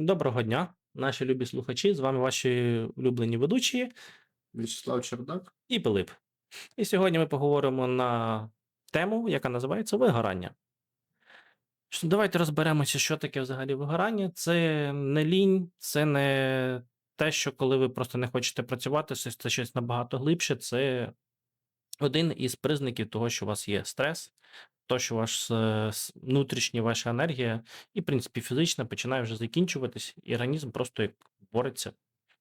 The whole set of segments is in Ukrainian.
Доброго дня, наші любі слухачі. З вами ваші улюблені ведучі В'ячеслав Чердак. і Пилип. І сьогодні ми поговоримо на тему, яка називається вигорання. Давайте розберемося, що таке взагалі вигорання. Це не лінь, це не те, що коли ви просто не хочете працювати, це це щось набагато глибше. Це один із признаків того, що у вас є стрес, то, що ваш е, внутрішня ваша енергія, і, в принципі, фізична починає вже закінчуватись, і організм просто як бореться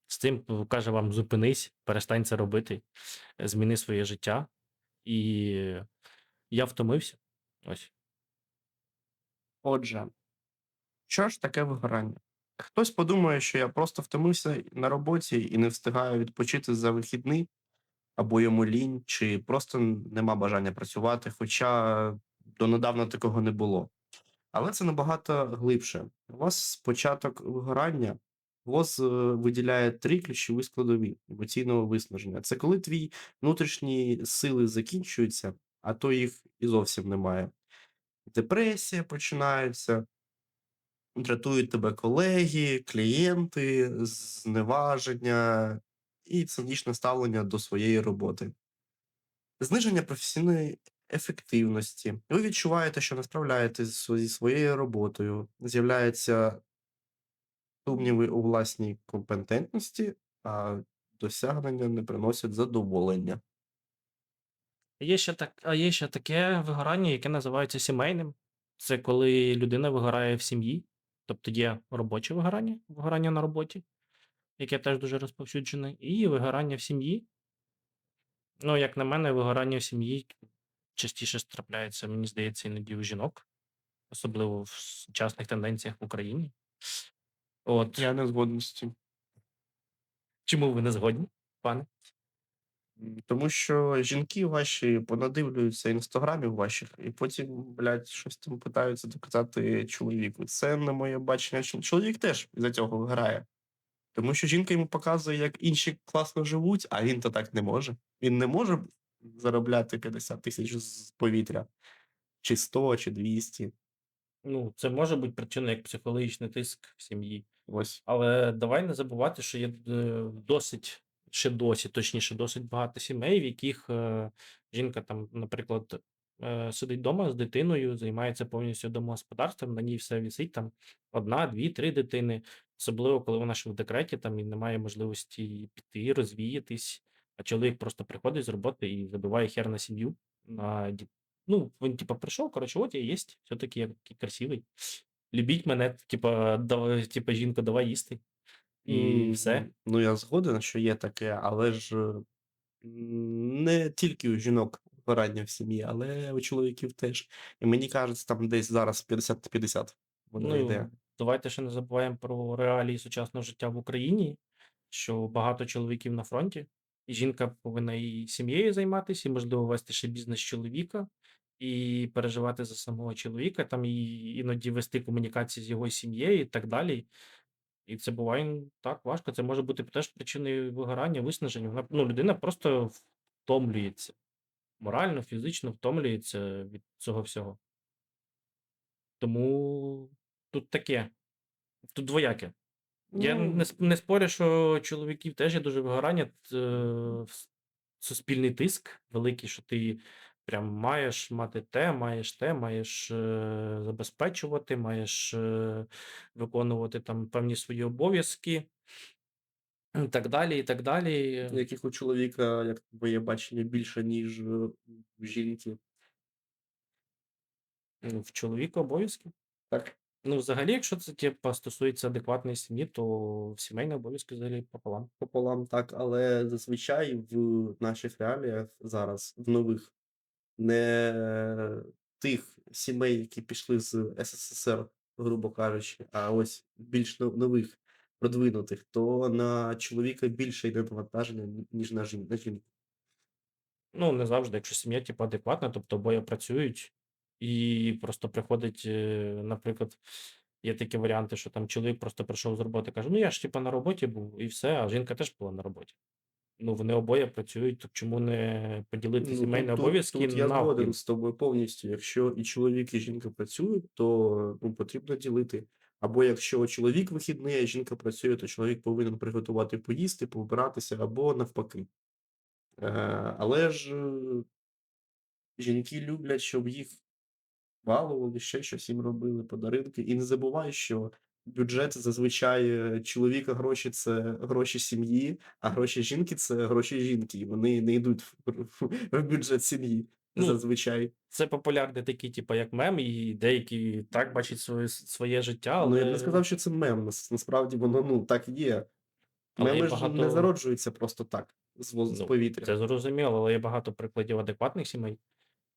з цим, каже вам: зупинись, перестань це робити, зміни своє життя. І я втомився. Ось. Отже, що ж таке вигорання? Хтось подумає, що я просто втомився на роботі і не встигаю відпочити за вихідний, або йому лінь, чи просто нема бажання працювати, хоча донедавна такого не було. Але це набагато глибше. У вас початок вигорання ВОЗ е, виділяє три ключові складові емоційного виснаження. Це коли твій внутрішні сили закінчуються, а то їх і зовсім немає. Депресія починається, дратують тебе колеги, клієнти, зневаження і цинічне ставлення до своєї роботи. Зниження професійної ефективності. Ви відчуваєте, що не справляєтесь зі своєю роботою, з'являються сумніви у власній компетентності, а досягнення не приносять задоволення. Є ще так, є ще таке вигорання, яке називається сімейним. Це коли людина вигорає в сім'ї, тобто є робоче вигорання, вигорання на роботі, яке теж дуже розповсюджене, і вигорання в сім'ї. Ну, як на мене, вигорання в сім'ї частіше трапляється, мені здається, іноді у жінок, особливо в сучасних тенденціях в Україні. От. Я не згоден з цим. Чому ви не згодні, пане? Тому що жінки ваші понадивлюються інстаграмів ваших, і потім, блядь, щось там питаються доказати чоловіку. Це не моє бачення. Чол- Чоловік теж із-за цього виграє. Тому що жінка йому показує, як інші класно живуть, а він то так не може. Він не може заробляти 50 тисяч з повітря, чи 100, чи 200. Ну, це може бути причиною як психологічний тиск в сім'ї. Ось. Але давай не забувати, що є е, досить, ще досі, точніше, досить багато сімей, в яких е, жінка там, наприклад, е, сидить вдома з дитиною, займається повністю домогосподарством, на ній все вісить там одна, дві, три дитини. Особливо, коли вона ще в декреті там і немає можливості піти, розвіятись, а чоловік просто приходить з роботи і забиває хер на сім'ю. На... Ну, він, типа, прийшов, коротше, от я є, все-таки я красивий. Любіть мене, типа, давай, типа, жінка, давай їсти. І все. Ну, я згоден, що є таке, але ж не тільки у жінок вигорання в сім'ї, але у чоловіків теж. І мені кажеться, там десь зараз 50-50 воно Ну, йде. давайте ще не забуваємо про реалії сучасного життя в Україні, що багато чоловіків на фронті, жінка повинна і сім'єю займатися, і, можливо, вести ще бізнес чоловіка, і переживати за самого чоловіка, там і іноді вести комунікації з його сім'єю і так далі. І це буває так важко. Це може бути теж причиною вигорання, виснаження. Вона, ну, людина просто втомлюється. Морально, фізично втомлюється від цього всього. Тому тут таке. Тут двояке. Я Ну, не, не спорю, що чоловіків теж є дуже вигорання, е, суспільний тиск великий, що ти прям маєш мати те, маєш те, маєш е, забезпечувати, маєш е, виконувати там певні свої обов'язки, і так далі, і так далі. яких у чоловіка, як твоє бачення, більше, ніж в жінки. Ну, В чоловіка обов'язки. Так. Ну, взагалі, якщо це типа, стосується адекватної сім'ї, то сімейні обов'язки взагалі пополам. Пополам так, але зазвичай в наших реаліях зараз, в нових, не тих сімей, які пішли з СССР, грубо кажучи, а ось більш нових, продвинутих, то на чоловіка більше йде навантаження, ніж на жінку. Ну, не завжди, якщо сім'я типу, адекватна, тобто обоє працюють, і просто приходить, е, наприклад, є такі варіанти, що там чоловік просто прийшов з роботи, каже: Ну я ж типу, на роботі був, і все, а жінка теж була на роботі. Ну, вони обоє працюють, то чому не поділити Ну, сімейні тут, тут, обов'язки тут я згоден з тобою повністю. Якщо і чоловік, і жінка працюють, то ну, потрібно ділити. Або якщо чоловік вихідний, а жінка працює, то чоловік повинен приготувати поїсти, повбиратися, або навпаки. Е, але ж е, жінки люблять, щоб їх балували, ще щось їм робили, подарунки. І не забувай, що бюджет зазвичай е, чоловіка гроші це гроші сім'ї, а гроші жінки це гроші жінки. І вони не йдуть в, бюджет сім'ї Ну, зазвичай. Це популярний такий, типу, як мем, і деякі так бачать своє, своє життя, Ну, я б не сказав, що це мем. Насправді воно ну так і є. Але Меми ж не багато- зароджуються просто так, з Ну, повітря. це зрозуміло, але є багато прикладів адекватних сімей.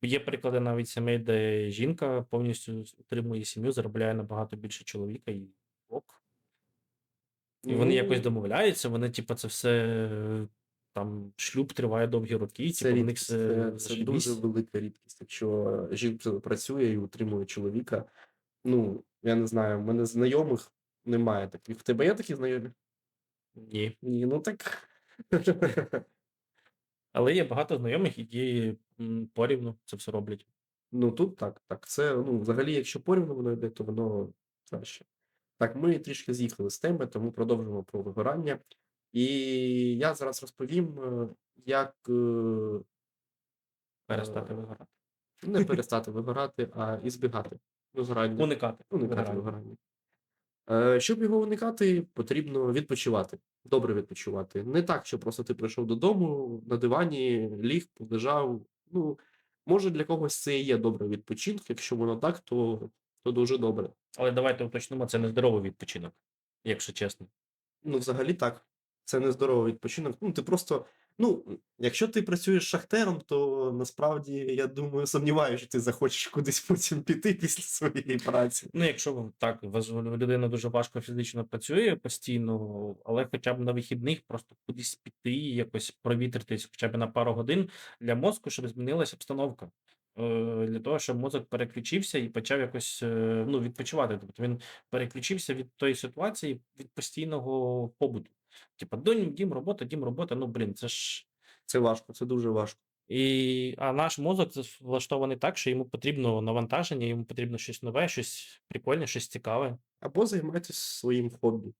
Є приклади навіть сімей, де жінка повністю утримує сім'ю, заробляє набагато більше чоловіка і ок. І вони якось домовляються, вони, типу, це все е, там шлюб триває довгі роки, Це типу, в них все це, це дуже велика рідкість. Якщо жінка працює і утримує чоловіка, ну я не знаю, в мене знайомих немає таких. В тебе є такі знайомі? Ні. Ні, ну так. Але є багато знайомих, які порівну це все роблять. Ну тут так, так. Це ну, взагалі, якщо порівну воно йде, то воно краще. Так, ми трішки з'їхали з теми, тому продовжимо про вигорання. І я зараз розповім, е, як е, Перестати Е, вигорати. не перестати вигорати, а ізбігати вигорання. Уникати. Уникати вигорання. вигорання. Щоб його уникати, потрібно відпочивати. Добре відпочивати. Не так, що просто ти прийшов додому, на дивані, ліг, полежав. Ну, може, для когось це і є добре відпочинок. Якщо воно так, то, то дуже добре. Але давайте уточнимо, це не здоровий відпочинок, якщо чесно. Ну, взагалі так. Це не здоровий відпочинок. Ну, ти просто. Ну, якщо ти працюєш шахтером, то насправді я думаю, сумніваюся, що ти захочеш кудись потім піти після своєї праці. Ну, якщо так, людина дуже важко фізично працює постійно, але хоча б на вихідних просто кудись піти, якось провітритись хоча б на пару годин для мозку, щоб змінилася обстановка. Е, Для того, щоб мозок переключився і почав якось е, ну, відпочивати. Тобто він переключився від тої ситуації, від постійного побуту. Типа, донь, дім, робота, дім, робота. Ну, блін, це ж Це важко, це дуже важко. І, а наш мозок влаштований так, що йому потрібно навантаження, йому потрібно щось нове, щось прикольне, щось цікаве. Або займайтесь своїм хобі.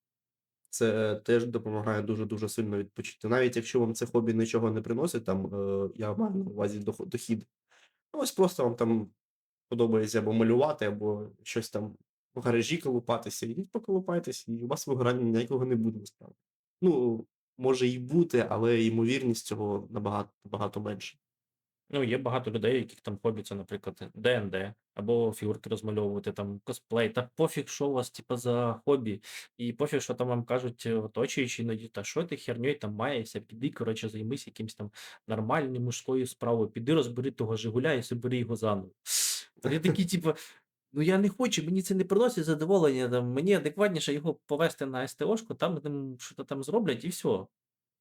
Це теж допомагає дуже-дуже сильно відпочити. Навіть якщо вам це хобі нічого не приносить, там е, я маю на увазі дохід. Ну, ось просто вам там подобається або малювати, або щось там в гаражі колупатися. Ідіть поколупайтесь, і у вас вигорання ніякого не буде насправді. Ну, може і бути, але ймовірність цього набагато, набагато менше. Ну, є багато людей, яких там хобі це, наприклад, ДНД, або фігурки розмальовувати, там косплей. Та пофіг, що у вас, типу, за хобі, і пофіг, що там вам кажуть е, оточуючі іноді, та що ти херньою там маєшся, піди, коротше, займись якимось там нормальною мужською справою, піди розбери того Жигуля і собери його заново. Вони такі, типу, ну я не хочу, мені це не приносить задоволення. Там, мені адекватніше його повести на СТОшку, там там що-то там зроблять, і все.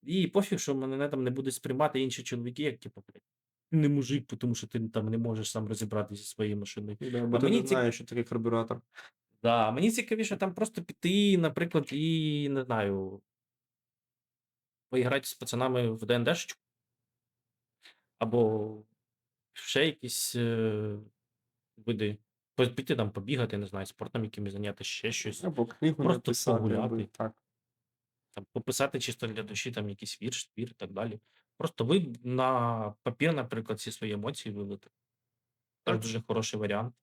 І пофіг, що мене там не будуть сприймати інші чоловіки, як типу, не мужик, тому що ти там не можеш сам розібратися зі своєю машиною. Да, бо А ти мені не ці- знаєш, що таке карбюратор. Да, мені цікавіше там просто піти, наприклад, і не знаю, поіграти з пацанами в ДНДшечку. Або ще якісь е, види. Піти там побігати, не знаю, спортом якимось зайняти, ще щось. Або книгу Просто написати, або погуляти. так. Там, пописати чисто для душі, там якийсь вірш, твір і так далі. Просто ви на папір, наприклад, всі свої емоції вилити. Так. дуже хороший варіант.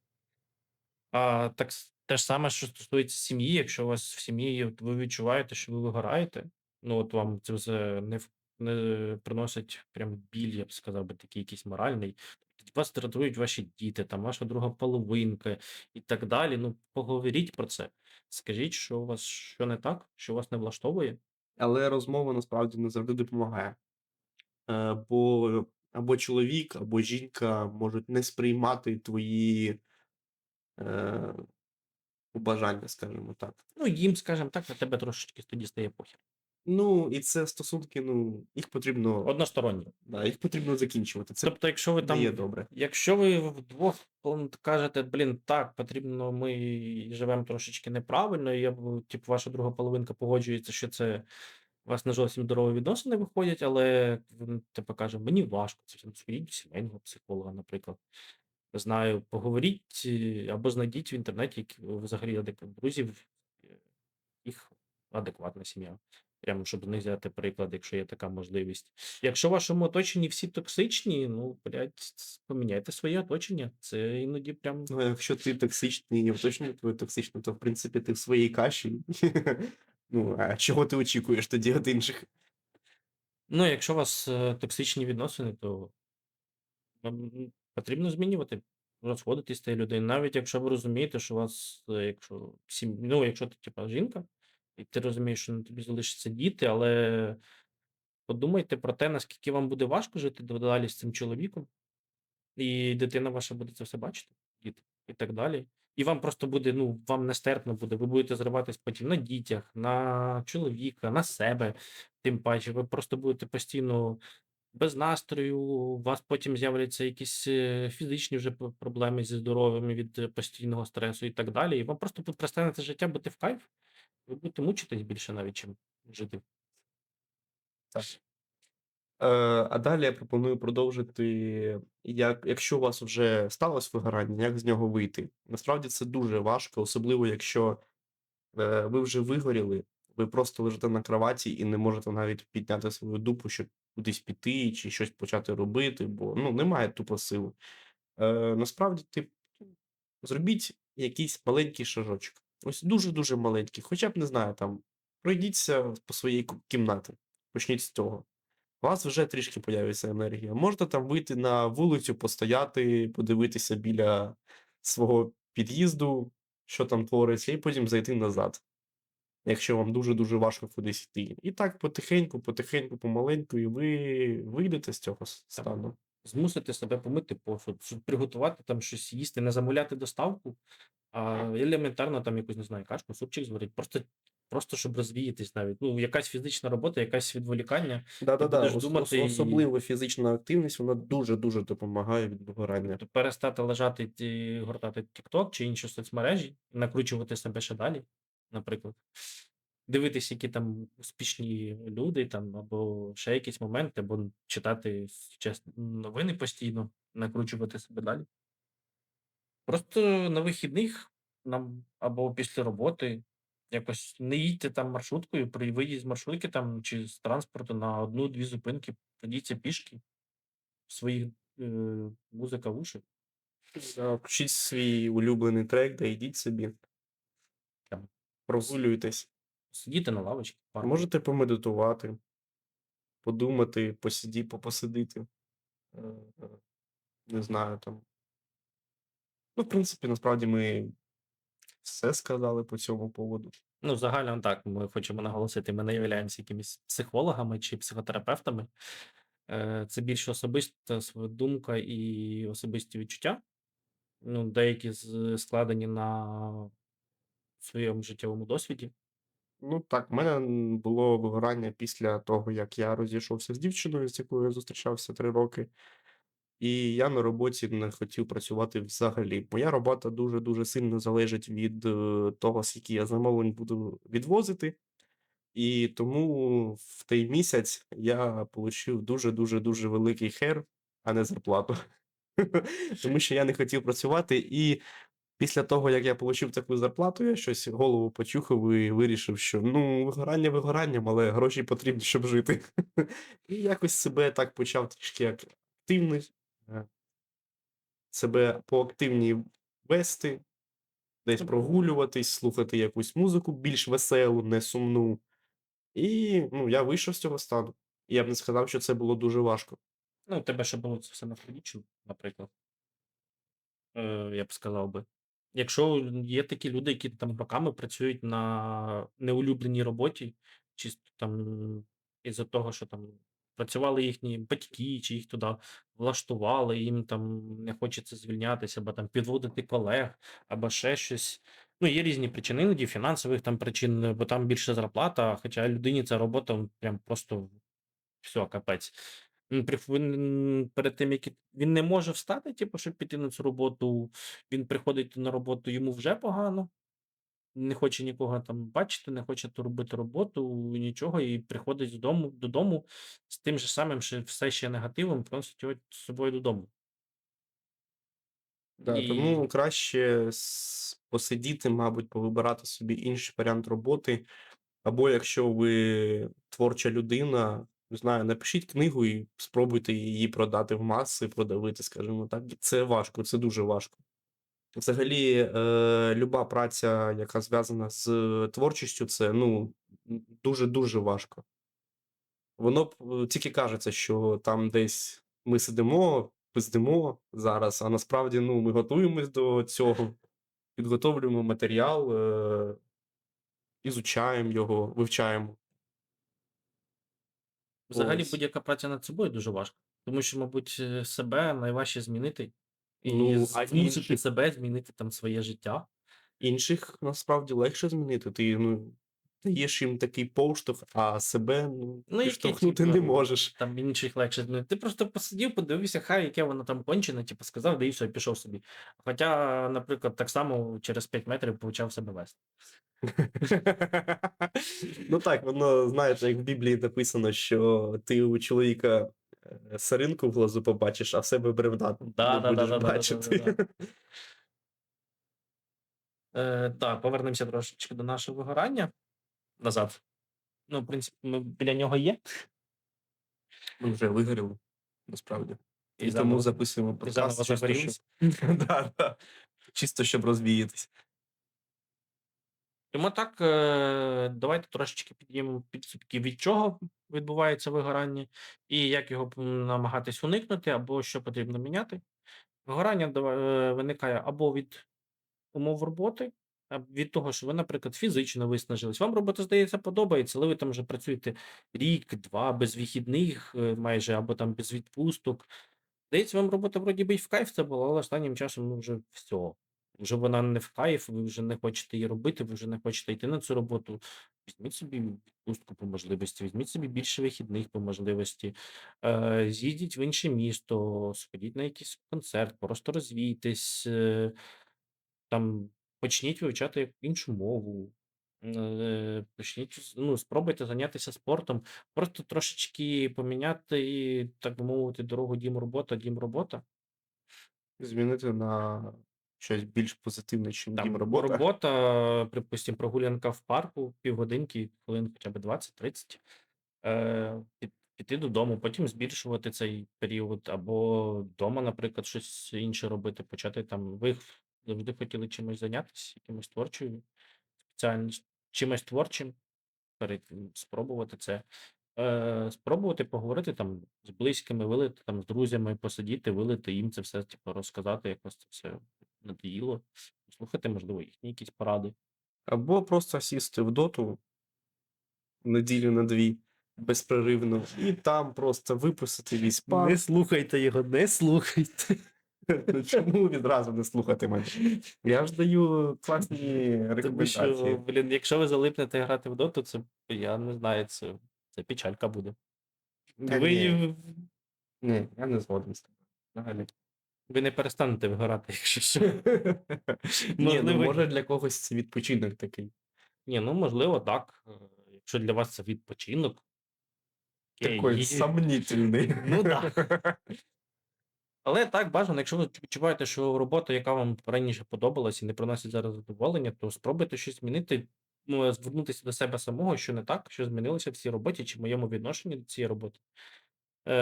А так те ж саме, що стосується сім'ї, якщо у вас в сім'ї ви відчуваєте, що ви вигораєте, ну от вам це все не, в- не приносить прям біль, я б сказав би, такий якийсь моральний. Тобто Вас дратують ваші діти, там ваша друга половинка і так далі. Ну, поговоріть про це. Скажіть, що у вас що не так, що вас не влаштовує. Але розмова насправді не завжди допомагає. Е, бо або чоловік, або жінка можуть не сприймати твої е, побажання, скажімо так. Ну, їм, скажімо так, на тебе трошечки тоді стає похер. Ну, і це стосунки, ну, їх потрібно, Односторонні. да, їх потрібно закінчувати. Це Тобто, якщо ви не там є добре. Якщо ви вдвох кажете, блін, так, потрібно, ми живемо трошечки неправильно, і я б, типу, ваша друга половинка погоджується, що це у вас не зовсім здорові відносини виходять, але він типу каже, мені важко, це там до сімейного психолога, наприклад. Не знаю, поговоріть е, або знайдіть в інтернеті які взагалі адек- друзів, е, їх адекватна сім'я. Прямо щоб них взяти приклад, якщо є така можливість. Якщо в вашому оточенні всі токсичні, ну, блядь, поміняйте своє оточення. Це іноді прям. Ну, якщо ти токсичний і оточення твоє токсичне, то в принципі ти в своїй каші. Ну, а чого ти очікуєш тоді від інших? Ну, якщо у вас е, токсичні відносини, то вам потрібно змінювати, розходитись з тією людиною. Навіть якщо ви розумієте, що у вас, е, якщо сім... ну, якщо ти типа жінка, і ти розумієш, що на тобі залишаться діти, але подумайте про те, наскільки вам буде важко жити далі з цим чоловіком, і дитина ваша буде це все бачити, діти, і так далі. І вам просто буде, ну, вам нестерпно буде. Ви будете зриватись потім на дітях, на чоловіка, на себе. Тим паче, ви просто будете постійно без настрою, у вас потім з'являться якісь е, фізичні вже проблеми зі здоров'ям від постійного стресу і так далі. І вам просто тут життя бути в кайф. Ви будете мучитись більше навіть, чим жити. Так. Е, а далі я пропоную продовжити, як, якщо у вас вже сталося вигорання, як з нього вийти. Насправді це дуже важко, особливо якщо е, ви вже вигоріли, ви просто лежите на кроваті і не можете навіть підняти свою дупу, щоб кудись піти чи щось почати робити, бо ну, немає тупо сили. Е, насправді, ти зробіть якийсь маленький шажочок. Ось дуже-дуже маленький, хоча б не знаю, там пройдіться по своїй кімнаті. Почніть з цього. У вас вже трішки появиться енергія. Можете там вийти на вулицю, постояти, подивитися біля свого під'їзду, що там твориться, і потім зайти назад. Якщо вам дуже-дуже важко кудись йти. І так потихеньку, потихеньку, помаленьку, і ви вийдете з цього стану. Змусити себе помити посуд, приготувати там щось їсти, не замовляти доставку, а елементарно там якусь, не знаю, кашку, супчик зварити. Просто, просто щоб розвіятись навіть. Ну, якась фізична робота, якась відволікання. Да-да-да, ос- думати ос- і- фізична активність, вона дуже-дуже допомагає від вигорання. Тобто перестати лежати і гортати TikTok чи інші соцмережі, накручувати себе ще далі, наприклад. Дивитись, які там успішні люди, там, або ще якісь моменти, або читати чесно, новини постійно, накручувати себе далі. Просто на вихідних нам або після роботи якось не їдьте там маршруткою, при виїзді з маршрутки там чи з транспорту на одну-дві зупинки, пройдіться пішки, свої е, музика в уші. Включіть свій улюблений трек, да йдіть собі. Прям. Прогулюйтесь. Сидіти на лавочці. парку. Можете помедитувати, подумати, посиді, посидити. Е, е, Не знаю там. Ну, в принципі, насправді ми все сказали по цьому поводу. Ну, загально так, ми хочемо наголосити, ми не являємося якимись психологами чи психотерапевтами. Е, Це більше особиста своя думка і особисті відчуття. Ну, деякі з- складені на своєму життєвому досвіді. Ну так, в мене було вигорання після того, як я розійшовся з дівчиною, з якою я зустрічався три роки. І я на роботі не хотів працювати взагалі. Моя робота дуже-дуже сильно залежить від е, того, скільки я замовлень буду відвозити. І тому в той місяць я отримав дуже-дуже дуже великий хер, а не зарплату. Тому що я не хотів працювати. І після того, як я отримав таку зарплату, я щось голову почухав і вирішив, що ну, вигорання вигоранням, але гроші потрібні, щоб жити. І якось себе так почав трішки активний, е, себе поактивні вести, десь прогулюватись, слухати якусь музику більш веселу, не сумну. І ну, я вийшов з цього стану. І я б не сказав, що це було дуже важко. Ну, тебе ще було це все наконічно, наприклад. Е, я б сказав би. Якщо є такі люди, які там роками працюють на неулюбленій роботі, чисто там із-за того, що там працювали їхні батьки, чи їх туди влаштували, їм там не хочеться звільнятися, або там підводити колег, або ще щось. Ну, є різні причини, іноді фінансових там причин, бо там більше зарплата, хоча людині ця робота прям просто все, капець. Перед тим, як він не може встати, типу, щоб піти на цю роботу. Він приходить на роботу, йому вже погано. Не хоче нікого там бачити, не хоче робити роботу, нічого, і приходить додому, додому з тим же самим, що все ще негативом, приносить його з собою додому. Да, І тому краще посидіти, мабуть, повибирати собі інший варіант роботи. Або якщо ви творча людина, не знаю, напишіть книгу і спробуйте її продати в маси, продавити, скажімо так. Це важко, це дуже важко. Взагалі, е, люба праця, яка зв'язана з творчістю, це ну, дуже-дуже важко. Воно е, тільки кажеться, що там десь ми сидимо, пиздимо зараз, а насправді ну, ми готуємось до цього, підготовлюємо матеріал, е, ізучаємо його, вивчаємо. взагалі будь-яка праця над собою дуже важка. Тому що, мабуть, е, себе найважче змінити і Ну, а змусити інші? себе змінити там своє життя. Інших насправді легше змінити. Ти ну, даєш їм такий поштовх, а себе ну, Ну, підштовхнути не типу, можеш. Там інших легше змінити. Ти просто посидів, подивився, хай, яке воно там кончене, типу сказав, да і все, пішов собі. Хоча, наприклад, так само через 5 метрів почав себе вести. Ну так, воно, знаєте, як в Біблії написано, що ти у чоловіка саринку в глазу побачиш, а в себе бревна Да, не да, будеш да, да, да, бачити. да, да. Е, так, повернемося трошечки до нашого вигорання назад. Ну, в принципі, ми біля нього є. Ми вже вигоріли, насправді. І, тому записуємо подкаст, чисто, щоб... да, да. чисто щоб розвіятись. Тому так, е, давайте трошечки підіймемо підсумки, від чого відбувається вигорання, і як його намагатись уникнути, або що потрібно міняти. Вигорання е, виникає або від умов роботи, від того, що ви, наприклад, фізично виснажились. Вам робота, здається, подобається, але ви там вже працюєте рік, два, без вихідних е, майже, або там без відпусток. Здається, вам робота вроді би й в кайф це була, але останнім часом ну, вже все. Вже вона не в кайф, ви вже не хочете її робити, ви вже не хочете йти на цю роботу. Візьміть собі відпустку по можливості, візьміть собі більше вихідних по можливості, е, з'їдіть в інше місто, сходіть на якийсь концерт, просто розвійтесь, е, там почніть вивчати іншу мову. е, Почніть, ну, спробуйте зайнятися спортом, просто трошечки поміняти, так би мовити, дорогу дім робота, дім робота. Змінити на щось більш позитивне, ніж Там робота. робота, припустимо, прогулянка в парку, півгодинки, хвилин хоча б 20-30, е, піти додому, потім збільшувати цей період, або вдома, наприклад, щось інше робити, почати там. Ви завжди хотіли чимось зайнятися, якимось творчою спеціальністю, чимось творчим, перед, спробувати це. Е, спробувати поговорити там з близькими, вилити там з друзями, посидіти, вилити їм це все, типу, розказати, як вас це все надоїло, послухати, можливо, їхні якісь поради. Або просто сісти в доту неділю на дві безперервно, і там просто виписати весь пан. слухайте його, не слухайте. Ну, Чому відразу не слухати мене? Я ж даю класні Тому рекомендації. що, блін, якщо ви залипнете грати в доту, це я не знаю, це, це печалька буде. Та ви, ні, ні, я не згоден з тобою. Взагалі. Ви не перестанете вигорати, якщо що. Ні, ну може для когось це відпочинок такий. Ні, ну можливо, так. Е, Якщо для вас це відпочинок. Такий є. сомнительний. Ну да. Але так, бажано, якщо ви відчуваєте, що робота, яка вам раніше подобалась і не приносить зараз задоволення, то спробуйте щось змінити, ну, звернутися до себе самого, що не так, що змінилося в цій роботі, чи в моєму відношенні до цієї роботи. Е,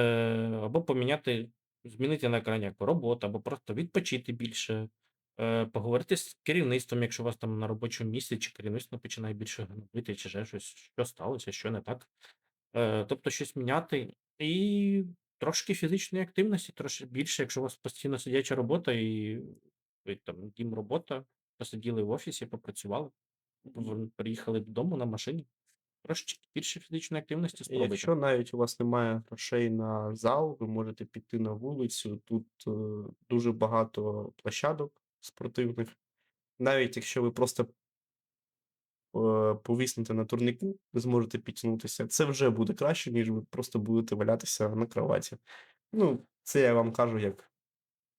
або поміняти, змінити на екрані як роботу, або просто відпочити більше, е, поговорити з керівництвом, якщо у вас там на робочому місці, чи керівництво починає більше гнобити, чи ще щось, що сталося, що не так. Е, тобто щось міняти. І трошки фізичної активності, трошки більше, якщо у вас постійно сидяча робота, і ви там дім робота, посиділи в офісі, попрацювали, приїхали додому на машині. Трошечки більше фізичної активності І спробуйте. Якщо навіть у вас немає грошей на зал, ви можете піти на вулицю. Тут е, дуже багато площадок спортивних. Навіть якщо ви просто е, повіснете на турнику, ви зможете підтягнутися, це вже буде краще, ніж ви просто будете валятися на кроваті. Ну, це я вам кажу як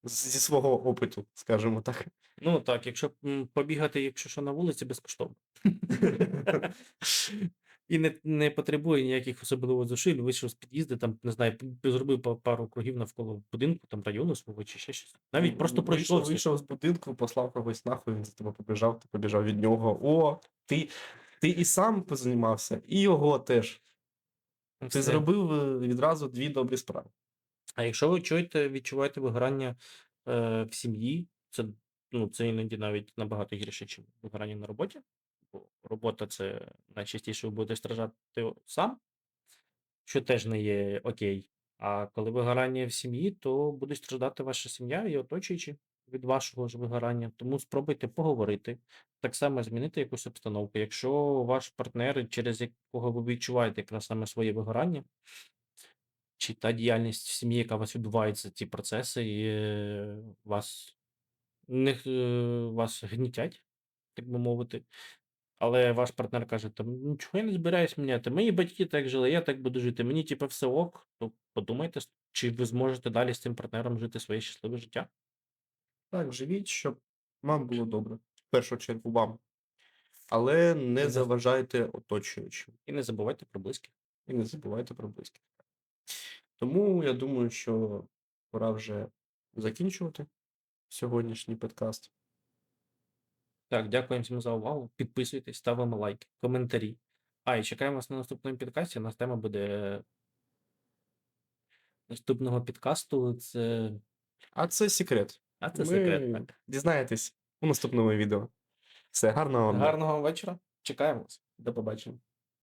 зі свого опиту, скажімо так. Ну так, якщо побігати, якщо що на вулиці, безкоштовно. І не, не потребує ніяких особливо зусиль, вийшов з під'їзду, там, не знаю, зробив пару кругів навколо будинку, там району свого чи ще щось. Навіть просто Вийшов, пройшов. вийшов з будинку, послав когось нахуй, він за тебе побіжав, ти побіжав від нього. О, ти, ти і сам позанімався, і його теж. Ти зробив е, відразу дві добрі справи. А якщо ви чуєте, відчуваєте вигорання е, в сім'ї, це, ну, це іноді навіть набагато гірше, ніж вигорання на роботі. Бо робота це найчастіше ви будете страждати сам, що теж не є окей. А коли вигорання в сім'ї, то буде страждати ваша сім'я і оточуючі від вашого ж вигорання. Тому спробуйте поговорити, так само змінити якусь обстановку. Якщо ваш партнер, через якого ви відчуваєте якраз саме своє вигорання, чи та діяльність в сім'ї, яка у вас відбувається, ці процеси, і е, вас, не, вас гнітять, так би мовити. Але ваш партнер каже, там нічого я не збираюсь міняти. Мої батьки так жили, я так буду жити. Мені типу, все ок. То подумайте, чи ви зможете далі з цим партнером жити своє щасливе життя. Так, живіть, щоб вам було добре. В першу чергу вам. Але не Не- заважайте оточуючим. І не забувайте про близьких. І не забувайте про близьких. Тому я думаю, що пора вже закінчувати сьогоднішній подкаст. Так, дякуємо всім за увагу. Підписуйтесь, ставимо лайки, коментарі. А, і чекаємо вас на наступному підкасті. У нас тема буде наступного підкасту. Це. А це секрет. А це Ми секрет. Так. Дізнаєтесь у наступному відео. Все, гарного вам. Гарного вечора. Чекаємо вас. До побачення.